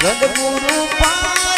સદગુરુ પા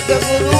Hasta por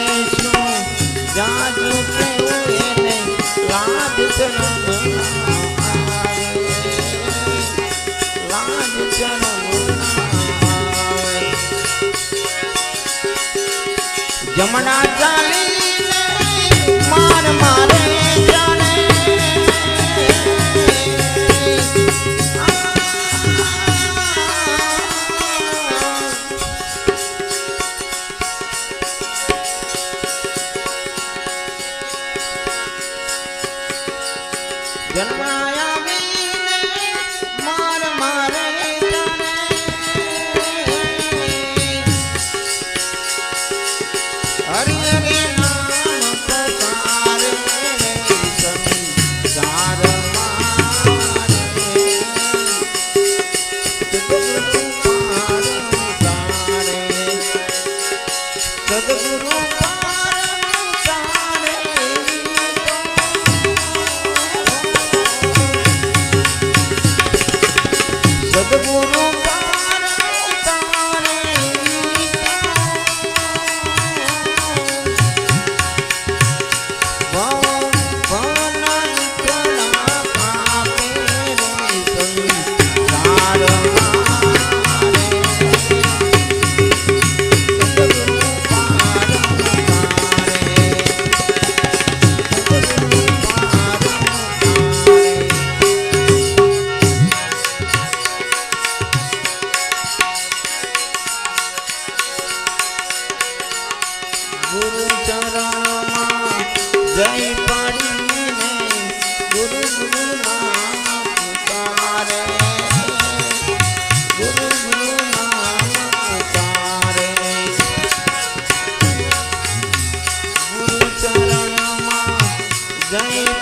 मनाचा ગુરુ ચરણમાં જય જય.